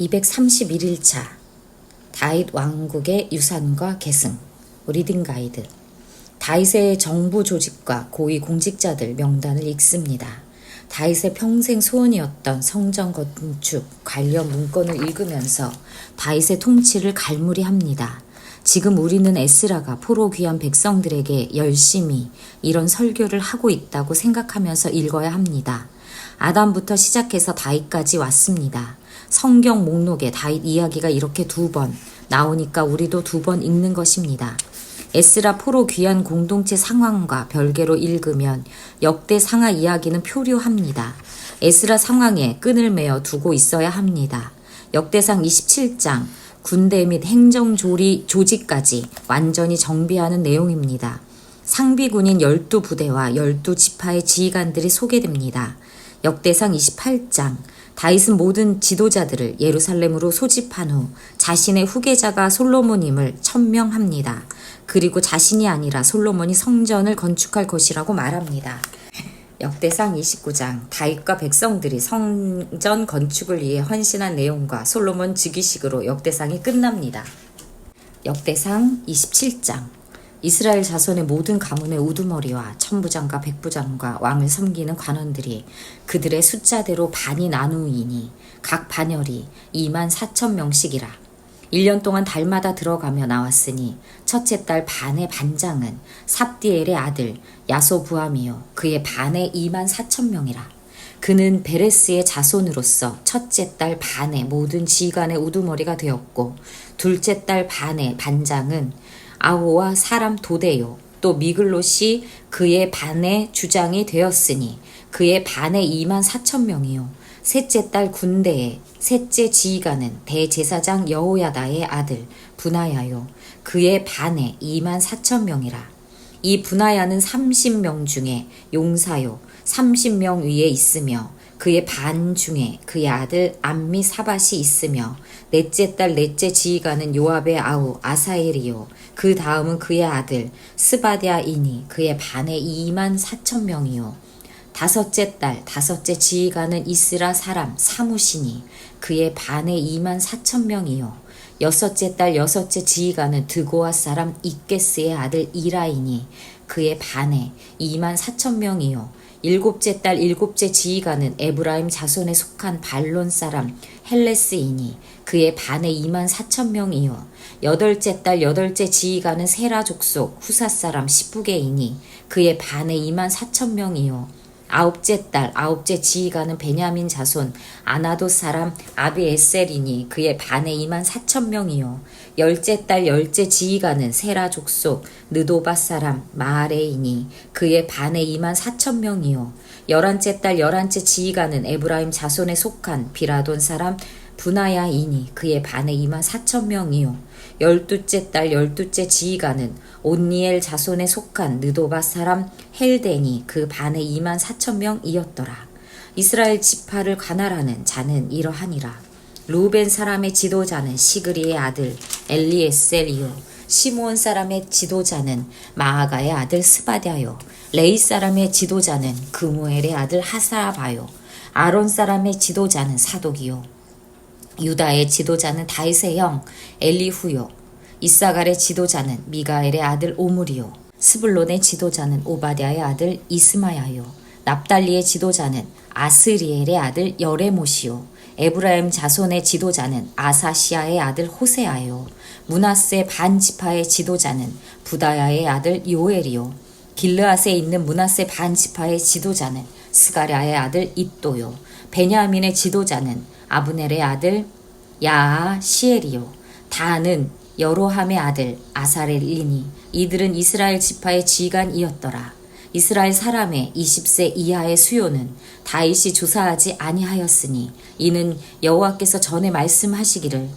231일차 다윗 왕국의 유산과 계승 리딩 가이드 다윗의 정부 조직과 고위 공직자들 명단을 읽습니다. 다윗의 평생 소원이었던 성전 건축 관련 문건을 읽으면서 다윗의 통치를 갈무리 합니다. 지금 우리는 에스라가 포로 귀한 백성들에게 열심히 이런 설교를 하고 있다고 생각하면서 읽어야 합니다. 아담부터 시작해서 다윗까지 왔습니다. 성경 목록에 다윗 이야기가 이렇게 두 번 나오니까 우리도 두 번 읽는 것입니다. 에스라 포로 귀한 공동체 상황과 별개로 읽으면 역대 상하 이야기는 표류합니다. 에스라 상황에 끈을 매어 두고 있어야 합니다. 역대상 27장 군대 및 행정조리 조직까지 완전히 정비하는 내용입니다. 상비군인 12부대와 12지파의 지휘관들이 소개됩니다. 역대상 28장 다윗은 모든 지도자들을 예루살렘으로 소집한 후 자신의 후계자가 솔로몬임을 천명합니다. 그리고 자신이 아니라 솔로몬이 성전을 건축할 것이라고 말합니다. 역대상 29장 다윗과 백성들이 성전 건축을 위해 헌신한 내용과 솔로몬 즉위식으로 역대상이 끝납니다. 역대상 27장 이스라엘 자손의 모든 가문의 우두머리와 천부장과 백부장과 왕을 섬기는 관원들이 그들의 숫자대로 반이 나누이니 각 반열이 2만 4천 명씩이라. 1년 동안 달마다 들어가며 나왔으니 첫째 달 반의 반장은 삽디엘의 아들 야소부함이요 그의 반의 2만 4천 명이라. 그는 베레스의 자손으로서 첫째 달 반의 모든 지휘관의 우두머리가 되었고 둘째 달 반의 반장은 아호와 사람 도대요. 또 미글롯이 그의 반의 주장이 되었으니 그의 반의 2만 4천 명이요. 셋째 딸 군대의 셋째 지휘관은 대제사장 여호야다의 아들 분하야요. 그의 반의 2만 4천 명이라. 이 분하야는 30명 중에 용사요. 30명 위에 있으며 그의 반 중에 그의 아들 암미 사밭이 있으며 넷째 딸 넷째 지휘관은 요압의 아우 아사엘이요 그 다음은 그의 아들 스바디아이니 그의 반에 2만 4천 명이요 다섯째 딸 다섯째 지휘관은 이스라 사람 사무시니 그의 반에 2만 4천 명이요 여섯째 딸 여섯째 지휘관은 드고아 사람 이게스의 아들 이라이니 그의 반에 2만 4천 명이요. 일곱째 딸 일곱째 지휘관은 에브라임 자손에 속한 발론 사람 헬레스이니 그의 반에 2만 4천 명이요. 여덟째 딸 여덟째 지휘관은 세라 족속 후사 사람 시부게이니 그의 반에 2만 4천 명이요 아홉째 딸 아홉째 지휘관은 베냐민 자손 아나도 사람 아비에셀이니 그의 반에 2만 4천 명이요. 열째 딸 열째 지휘관은 세라 족속 느도바 사람 마아레이니 그의 반에 2만 4천 명이요. 열한째 딸 열한째 지휘관은 에브라임 자손에 속한 비라돈 사람 분하야 이니 그의 반에 2만 4천 명이요 열두째 딸 열두째 지휘관은 온니엘 자손에 속한 느도바 사람 헬덴이 그 반에 2만 4천 명이었더라. 이스라엘 지파를 관할하는 자는 이러하니라. 루벤 사람의 지도자는 시그리의 아들 엘리에셀이요. 시므온 사람의 지도자는 마아가의 아들 스바디아요. 레이 사람의 지도자는 그무엘의 아들 하사바요. 아론 사람의 지도자는 사독이요. 유다의 지도자는 다윗의 형 엘리후요. 이사갈의 지도자는 미가엘의 아들 오므리요. 스불론의 지도자는 오바디아의 아들 이스마야요. 납달리의 지도자는 아스리엘의 아들 여레모시요. 에브라임 자손의 지도자는 아사시아의 아들 호세아요. 문하세 반지파의 지도자는 부다야의 아들 요엘이요. 길르앗에 있는 문하세 반지파의 지도자는 스가랴의 아들 입도요. 베냐민의 지도자는 아브넬의 아들 야아 시엘이요 다는 여로함의 아들 아사렐이니 이들은 이스라엘 지파의 지휘관이었더라. 이스라엘 사람의 20세 이하의 수요는 다윗이 조사하지 아니하였으니 이는 여호와께서 전에 말씀하시기를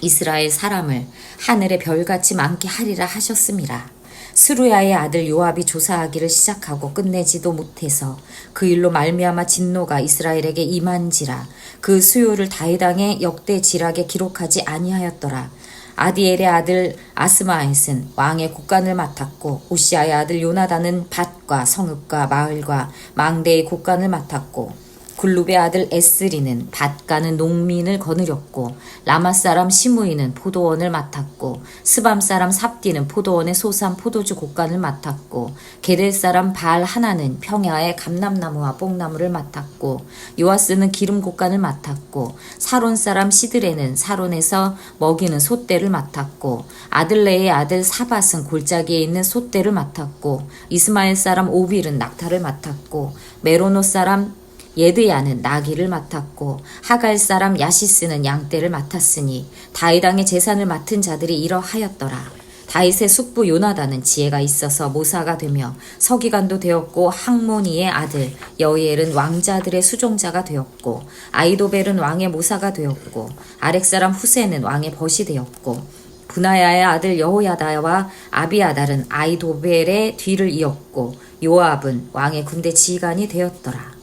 이스라엘 사람을 하늘의 별같이 많게 하리라 하셨습니다. 스루야의 아들 요압이 조사하기를 시작하고 끝내지도 못해서 그 일로 말미암아 진노가 이스라엘에게 임한지라 그 수요를 다이당의 역대 지락에 기록하지 아니하였더라. 아디엘의 아들 아스마엣은 왕의 국간을 맡았고 오시아의 아들 요나단은 밭과 성읍과 마을과 망대의 국간을 맡았고 굴룹의 아들 에스리는 밭 가는 농민을 거느렸고 라마 사람 시무이는 포도원을 맡았고 스밤 사람 삽디는 포도원의 소산 포도주 곡간을 맡았고 게델 사람 바알 하나는 평야의 감람나무와 뽕나무를 맡았고 요아스는 기름 곡간을 맡았고 사론 사람 시드레는 사론에서 먹이는 솥대를 맡았고 아들레의 아들 사밧은 골짜기에 있는 솥대를 맡았고 이스마엘 사람 오빌은 낙타를 맡았고 메로노 사람 예드야는 나귀를 맡았고 하갈 사람 야시스는 양떼를 맡았으니 다이당의 재산을 맡은 자들이 이러하였더라. 다윗의 숙부 요나단은 지혜가 있어서 모사가 되며 서기관도 되었고 항모니의 아들 여이엘은 왕자들의 수종자가 되었고 아이도벨은 왕의 모사가 되었고 아렉 사람 후세는 왕의 벗이 되었고 분하야의 아들 여호야다와 아비아달은 아이도벨의 뒤를 이었고 요압은 왕의 군대 지휘관이 되었더라.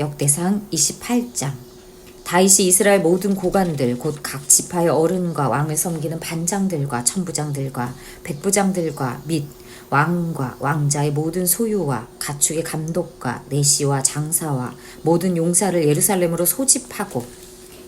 역대상 28장. 다윗이 이스라엘 모든 고관들 곧 각 지파의 어른과 왕을 섬기는 반장들과 천부장들과 백부장들과 및 왕과 왕자의 모든 소유와 가축의 감독과 내시와 장사와 모든 용사를 예루살렘으로 소집하고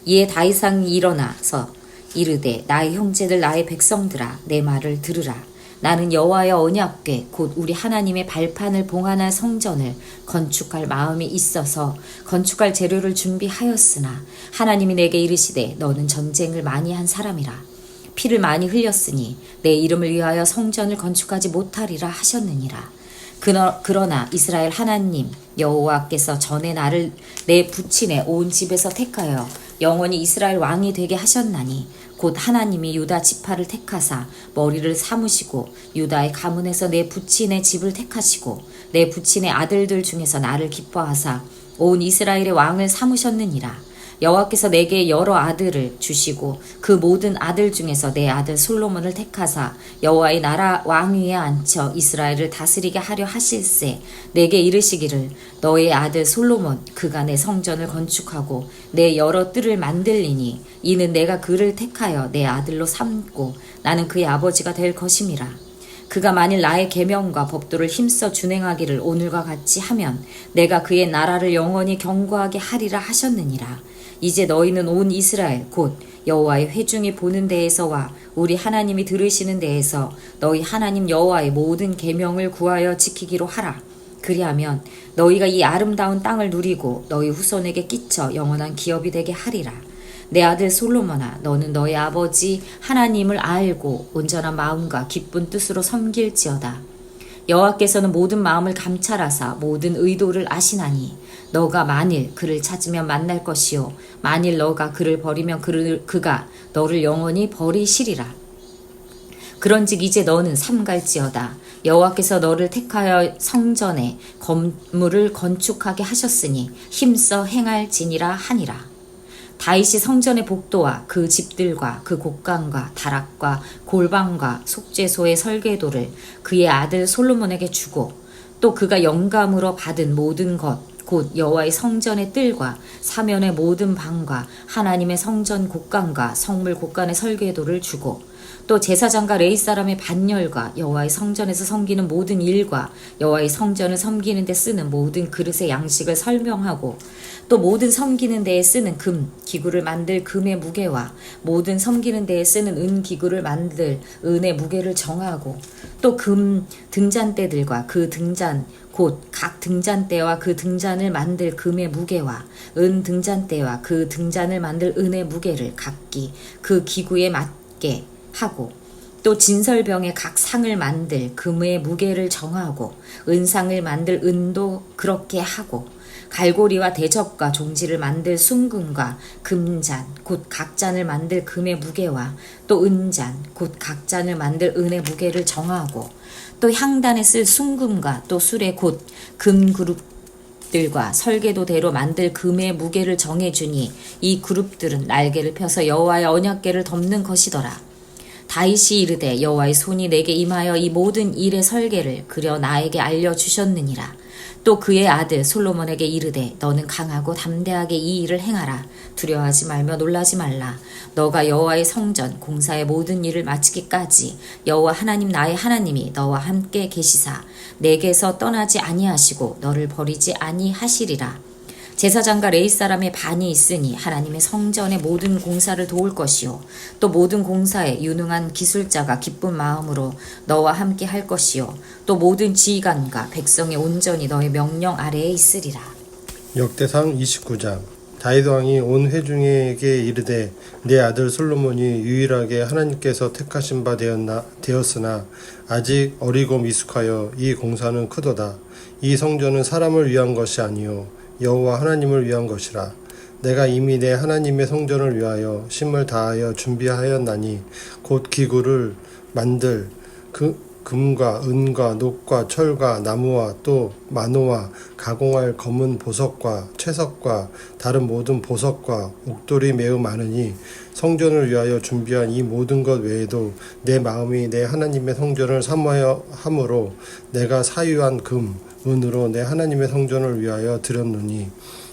이에 다윗왕이 일어나서 이르되 나의 형제들 나의 백성들아 내 말을 들으라 나는 여호와의 언약궤 곧 우리 하나님의 발판을 봉안할 성전을 건축할 마음이 있어서 건축할 재료를 준비하였으나 하나님이 내게 이르시되 너는 전쟁을 많이 한 사람이라. 피를 많이 흘렸으니 내 이름을 위하여 성전을 건축하지 못하리라 하셨느니라. 그러, 그러나 이스라엘 하나님 여호와께서 전에 나를 내 부친의 온 집에서 택하여 영원히 이스라엘 왕이 되게 하셨나니 곧 하나님이 유다 지파를 택하사 머리를 삼으시고 유다의 가문에서 내 부친의 집을 택하시고 내 부친의 아들들 중에서 나를 기뻐하사 온 이스라엘의 왕을 삼으셨느니라 여호와께서 내게 여러 아들을 주시고 그 모든 아들 중에서 내 아들 솔로몬을 택하사 여호와의 나라 왕위에 앉혀 이스라엘을 다스리게 하려 하실세. 내게 이르시기를 너의 아들 솔로몬 그가 내 성전을 건축하고 내 여러 뜰을 만들리니 이는 내가 그를 택하여 내 아들로 삼고 나는 그의 아버지가 될 것임이라 그가 만일 나의 계명과 법도를 힘써 준행하기를 오늘과 같이 하면 내가 그의 나라를 영원히 경고하게 하리라 하셨느니라 이제 너희는 온 이스라엘 곧 여호와의 회중이 보는 데에서와 우리 하나님이 들으시는 데에서 너희 하나님 여호와의 모든 계명을 구하여 지키기로 하라. 그리하면 너희가 이 아름다운 땅을 누리고 너희 후손에게 끼쳐 영원한 기업이 되게 하리라. 내 아들 솔로몬아 너는 너희 아버지 하나님을 알고 온전한 마음과 기쁜 뜻으로 섬길지어다. 여호와께서는 모든 마음을 감찰하사 모든 의도를 아시나니 너가 만일 그를 찾으면 만날 것이요 만일 너가 그를 버리면 그를, 그가 너를 영원히 버리시리라. 그런즉 이제 너는 삼갈지어다. 여호와께서 너를 택하여 성전에 건물을 건축하게 하셨으니 힘써 행할지니라 하니라. 다윗이 성전의 복도와 그 집들과 그 곡간과 다락과 골방과 속죄소의 설계도를 그의 아들 솔로몬에게 주고 또 그가 영감으로 받은 모든 것 곧 여호와의 성전의 뜰과 사면의 모든 방과 하나님의 성전 곡간과 성물 곡간의 설계도를 주고 또 제사장과 레이 사람의 반열과 여호와의 성전에서 섬기는 모든 일과 여호와의 성전을 섬기는 데 쓰는 모든 그릇의 양식을 설명하고 또 모든 섬기는 데에 쓰는 금 기구를 만들 금의 무게와 모든 섬기는 데에 쓰는 은 기구를 만들 은의 무게를 정하고 또 금 등잔대들과 그 등잔 곧 각 등잔대와 그 등잔을 만들 금의 무게와 은 등잔대와 그 등잔을 만들 은의 무게를 각기 그 기구에 맞게 하고 또 진설병의 각 상을 만들 금의 무게를 정하고 은상을 만들 은도 그렇게 하고 갈고리와 대접과 종지를 만들 순금과 금잔 곧 각 잔을 만들 금의 무게와 또 은잔 곧 각 잔을 만들 은의 무게를 정하고 또 향단에 쓸 순금과 또 술에 곧금 그룹들과 설계도대로 만들 금의 무게를 정해주니 이 그룹들은 날개를 펴서 여호와의 언약궤를 덮는 것이더라. 다윗이 이르되 여호와의 손이 내게 임하여 이 모든 일의 설계를 그려 나에게 알려 주셨느니라. 또 그의 아들 솔로몬에게 이르되 너는 강하고 담대하게 이 일을 행하라. 두려워하지 말며 놀라지 말라. 너가 여호와의 성전 공사의 모든 일을 마치기까지 여호와 하나님 나의 하나님이 너와 함께 계시사 내게서 떠나지 아니하시고 너를 버리지 아니하시리라 제사장과 레이 사람의 반이 있으니 하나님의 성전의 모든 공사를 도울 것이요. 또 모든 공사에 유능한 기술자가 기쁜 마음으로 너와 함께 할 것이요. 또 모든 지휘관과 백성의 온전히 너의 명령 아래에 있으리라. 역대상 29장. 다윗 왕이 온 회중에게 이르되 내 아들 솔로몬이 유일하게 하나님께서 택하신 바 되었나 되었으나 아직 어리고 미숙하여 이 공사는 크도다. 이 성전은 사람을 위한 것이 아니요 여호와 하나님을 위한 것이라. 내가 이미 내 하나님의 성전을 위하여 힘을 다하여 준비하였나니 곧 기구를 만들 그 금과 은과 녹과 철과 나무와 또 만호와 가공할 검은 보석과 채석과 다른 모든 보석과 옥돌이 매우 많으니 성전을 위하여 준비한 이 모든 것 외에도 내 마음이 내 하나님의 성전을 사모하여 함으로 내가 사유한 금, 은으로 내 하나님의 성전을 위하여 드렸노니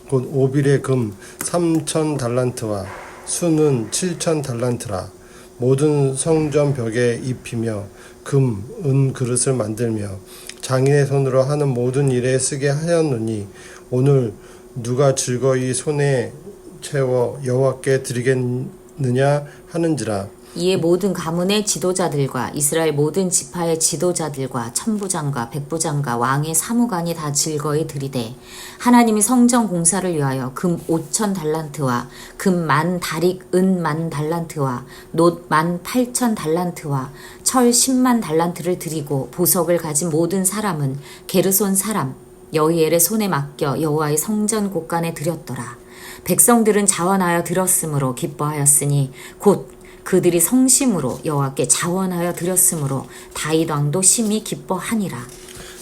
곧 오빌의 금 3천 달란트와 수는 7천 달란트라. 모든 성전 벽에 입히며 금, 은 그릇을 만들며 장인의 손으로 하는 모든 일에 쓰게 하였노니 오늘 누가 즐거이 손에 채워 여호와께 드리겠느냐 하는지라 이에 모든 가문의 지도자들과 이스라엘 모든 지파의 지도자들과 천부장과 백부장과 왕의 사무관이 다 즐거이 들이되 하나님이 성전 공사를 위하여 금 5천 달란트와 금 만 다릭 은 만 달란트와 놋 만 8천 달란트와 철 10만 달란트를 드리고 보석을 가진 모든 사람은 게르손 사람 여희엘의 손에 맡겨 여호와의 성전 곳간에 드렸더라. 백성들은 자원하여 들었으므로 기뻐하였으니 곧 그들이 성심으로 여호와께 자원하여 드렸으므로 다윗 왕도 심히 기뻐하니라.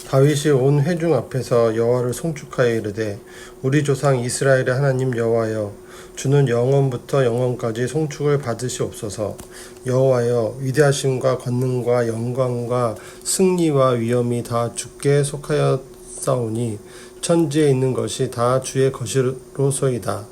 다윗이 온 회중 앞에서 여호와를 송축하여 이르되 우리 조상 이스라엘의 하나님 여호와여 주는 영원부터 영원까지 송축을 받으시옵소서 여호와여 위대하심과 권능과 영광과 승리와 위엄이 다 주께 속하였사오니 천지에 있는 것이 다 주의 것이로소이다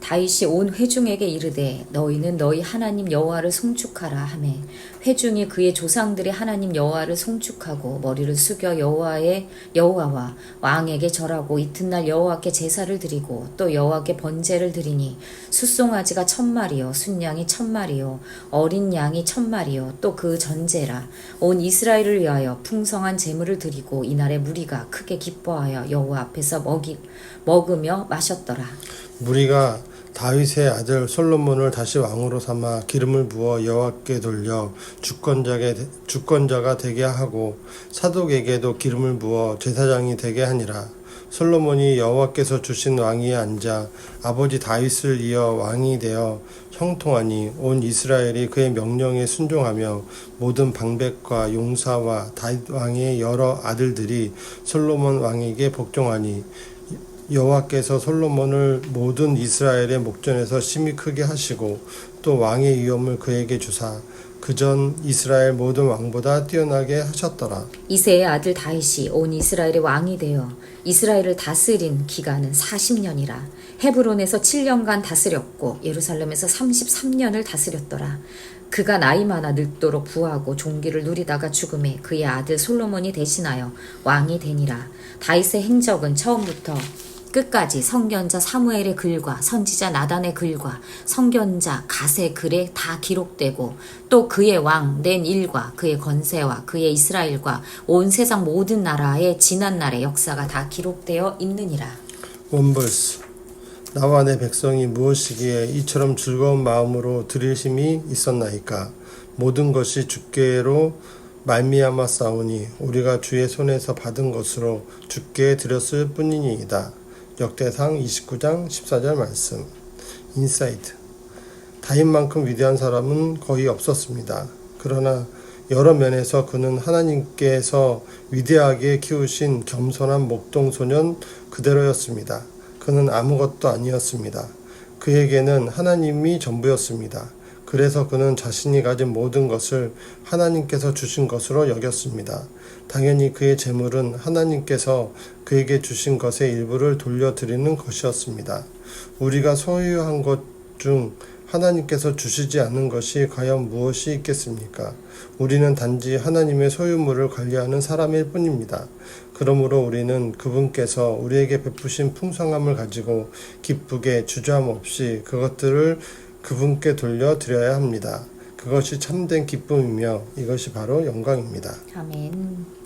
다윗이 온 회중에게 이르되 너희는 너희 하나님 여호와를 송축하라 하매. 회중이 그의 조상들의 하나님 여호와를 송축하고 머리를 숙여 여호와의 여호와와 왕에게 절하고 이튿날 여호와께 제사를 드리고 또 여호와께 번제를 드리니 숫송아지가 천 마리요 순양이 천 마리요 어린 양이 천 마리요 또 그 전제라. 온 이스라엘을 위하여 풍성한 제물을 드리고 이날에 무리가 크게 기뻐하여 여호와 앞에서 먹이 먹으며 마셨더라. 무리가 다윗의 아들 솔로몬을 다시 왕으로 삼아 기름을 부어 여호와께 돌려 주권자게 주권자가 되게 하고 사독에게도 기름을 부어 제사장이 되게 하니라. 솔로몬이 여호와께서 주신 왕위에 앉아 아버지 다윗을 이어 왕이 되어 형통하니 온 이스라엘이 그의 명령에 순종하며 모든 방백과 용사와 다윗 왕의 여러 아들들이 솔로몬 왕에게 복종하니 여호와께서 솔로몬을 모든 이스라엘의 목전에서 심히 크게 하시고 또 왕의 위엄을 그에게 주사 그 전 이스라엘 모든 왕보다 뛰어나게 하셨더라. 이세의 아들 다윗이 온 이스라엘의 왕이 되어 이스라엘을 다스린 기간은 40년이라 헤브론에서 7년간 다스렸고 예루살렘에서 33년을 다스렸더라. 그가 나이 많아 늙도록 부하고 종기를 누리다가 죽음에 그의 아들 솔로몬이 대신하여 왕이 되니라. 다윗의 행적은 처음부터 끝까지 성견자 사무엘의 글과 선지자 나단의 글과 성견자 갓의 글에 다 기록되고 또 그의 왕 낸 일과 그의 건세와 그의 이스라엘과 온 세상 모든 나라의 지난 날의 역사가 다 기록되어 있느니라. 원벌스 나와 내 백성이 무엇이기에 이처럼 즐거운 마음으로 힘이 있었나이까 모든 것이 주께로 말미암아 싸우니 우리가 주의 손에서 받은 것으로 주께 드렸을 뿐이니이다. 역대상 29장 14절 말씀 인사이트 다윗만큼 위대한 사람은 거의 없었습니다. 그러나 여러 면에서 그는 하나님께서 위대하게 키우신 겸손한 목동 소년 그대로였습니다. 그는 아무것도 아니었습니다. 그에게는 하나님이 전부였습니다. 그래서 그는 자신이 가진 모든 것을 하나님께서 주신 것으로 여겼습니다. 당연히 그의 재물은 하나님께서 그에게 주신 것의 일부를 돌려드리는 것이었습니다. 우리가 소유한 것 중 하나님께서 주시지 않는 것이 과연 무엇이 있겠습니까? 우리는 단지 하나님의 소유물을 관리하는 사람일 뿐입니다. 그러므로 우리는 그분께서 우리에게 베푸신 풍성함을 가지고 기쁘게 주저함 없이 그것들을 그분께 돌려드려야 합니다. 그것이 참된 기쁨이며 이것이 바로 영광입니다. 아멘.